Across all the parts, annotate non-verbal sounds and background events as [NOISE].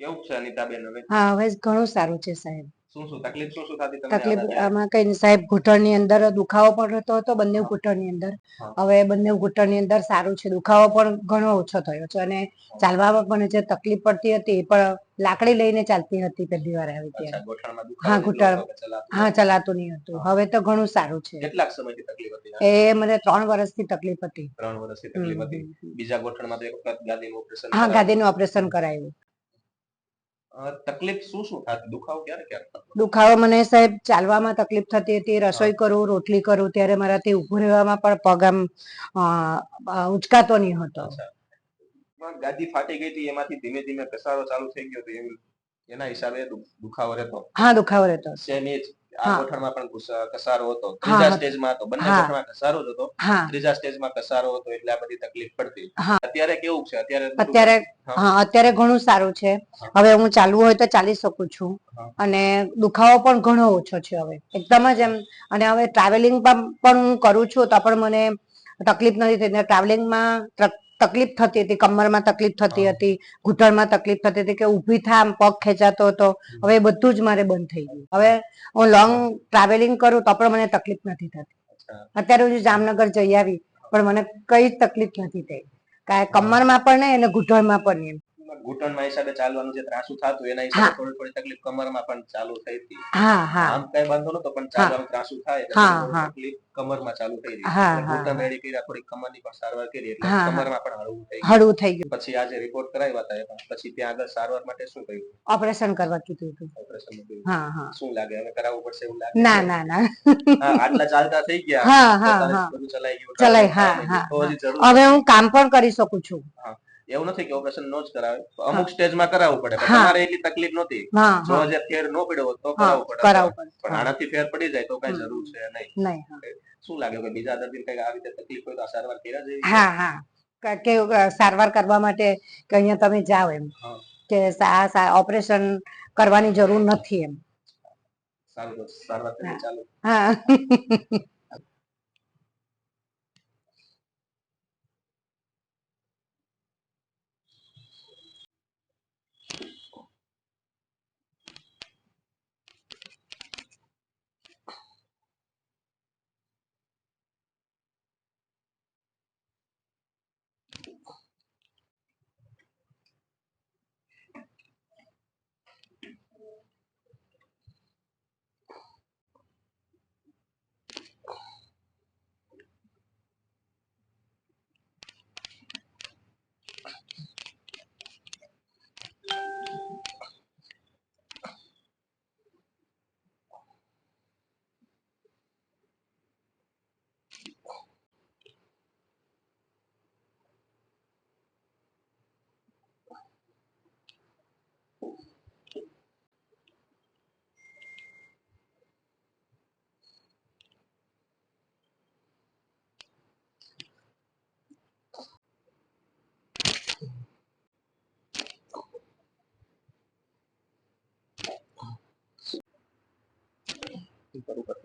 કેવું છે અનિતાબેન હવે? હા હવે ઘણું સારું છે સાહેબ. શું શું તકલીફ શું શું થતી તમને તકલીફ આમાં કઈ સાહેબ ઘૂંટણની અંદર દુખાવો પણ રહેતો હતો બંને. ઘૂંટણની અંદર. હવે બંને ઘૂંટણની અંદર સારું છે દુખાવો પણ ઘણો ઓછો થયો છે અને ચાલવામાં પણ જે તકલીફ પડતી હતી એ પણ લાકડી લઈને ચાલતી હતી પહેલી વાર આવી ત્યારે. હા, ઘૂંટણ. હા? ચલાતું નહીં હતું. હવે તો ઘણું સારું છે. કેટલાક સમયથી તકલીફ હતી એ મને ત્રણ વર્ષથી તકલીફ હતી. ત્રણ વર્ષથી તકલીફ હતી. બીજા ગોઠણમાં તો એક વખત ગાદીનું ઓપરેશન હા ગાદીનું ઓપરેશન કરાયું. તકલીફ શું શું થતી? દુખાવો ક્યારે ક્યારે થતો દુખાવો મને સાહેબ ચાલવામાં તકલીફ થતી હતી રસોઈ કરું રોટલી કરું ત્યારે મારાથી ઊભું રહેવામાં પણ પગ આમ ઉંચકાતો નહીં હતો. ગાદી ફાટી ગઈ હતી એમાંથી ધીમે ધીમે ઘસારો ચાલુ થઈ ગયો હતો એના હિસાબે દુખાવો રહેતો? હા દુખાવો રહેતો. સેમ એ જ આ ગોઠણમાં પણ કસારો હતો. ત્રીજા સ્ટેજમાં હતો. બંને ગોઠણમાં કસારો જ હતો. ત્રીજા સ્ટેજમાં કસારો હતો એટલે આ બધી તકલીફ પડતી. અત્યારે કેવું છે? અત્યારે અત્યારે હા. હા અત્યારે ઘણું સારું છે. હવે હું ચાલવું હોય તો ચાલી શકું છું. અને દુખાવો પણ ઘણો ઓછો છે હવે. એકદમ જ એમ. અને હવે ટ્રાવેલિંગ પણ હું કરું છું તો પણ મને તકલીફ નથી થતી. ટ્રાવેલિંગમાં તકલીફ થતી હતી. કમરમાં તકલીફ થતી હતી. ઘૂંટણમાં તકલીફ થતી હતી કે ઊભી થા આમ પગ ખેંચાતો હતો. હવે એ બધું જ મારે બંધ થઈ ગયું. હવે હું લોંગ ટ્રાવેલિંગ કરું તો પણ મને તકલીફ નથી થતી. અત્યારે હું જામનગર જઈ આવી પણ મને કઈ તકલીફ નથી થઈ. કાંઈ કમરમાં પણ નહીં અને ઘૂંટણમાં પણ નહીં ઘૂંટણમાં હિસાબે ચાલવાનું જે ત્રાસું થતું એના હિસાબે થોડી થોડી તકલીફ કમરમાં પણ ચાલુ થઈ હતી. આમ કઈ વાંધો નતો પણ ચાલવાનું ત્રાસું થાય. તકલીફ કમરમાં ચાલુ થઈ રહી. ઘૂંટણ. રેડી કર્યા થોડી કમરની પણ સારવાર કરી એટલે. કમરમાં પણ હળવું થઈ ગયું. હળવું થઈ ગયું. પછી આજે રિપોર્ટ કરાવ્યા હતા. પછી ત્યાં આગળ સારવાર માટે શું કહ્યું ઓપરેશન કરવા કીધું હતું. ઓપરેશન શું લાગે? હવે કરાવવું પડશે એવું લાગે? ના ના ના. આટલા ચાલતા થઈ ગયા. હા હા હા. ચલાઈ ગયું. ચલાઈ હા હા હવે હું કામ પણ કરી શકું છું. એવું નથી કે ઓપરેશન નો જ કરાવે. અમુક સ્ટેજમાં કરાવવું પડે પણ. તમારે એટલી તકલીફ નહોતી. જો હા ફેર નો પડ્યો તો કરાવવું પડે. પણ આનાથી ફેર પડી જાય તો કઈ જરૂર છે નહીં. શું લાગે? કે બીજા દર્દી કઈ આવી રીતે તકલીફ હોય તો આ સારવાર કર્યા જેવી હા હા. કા- સારવાર કરવા માટે કે અહીંયા તમે જાઓ એમ. કે આ ઓપરેશન કરવાની જરૂર નથી એમ. સારું સારવાર ચાલો. હા. [LAUGHS]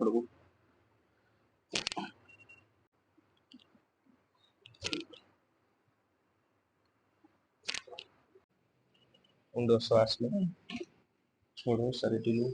ప్రభు రెండో శ్వాసలో చూడు సరిటిలో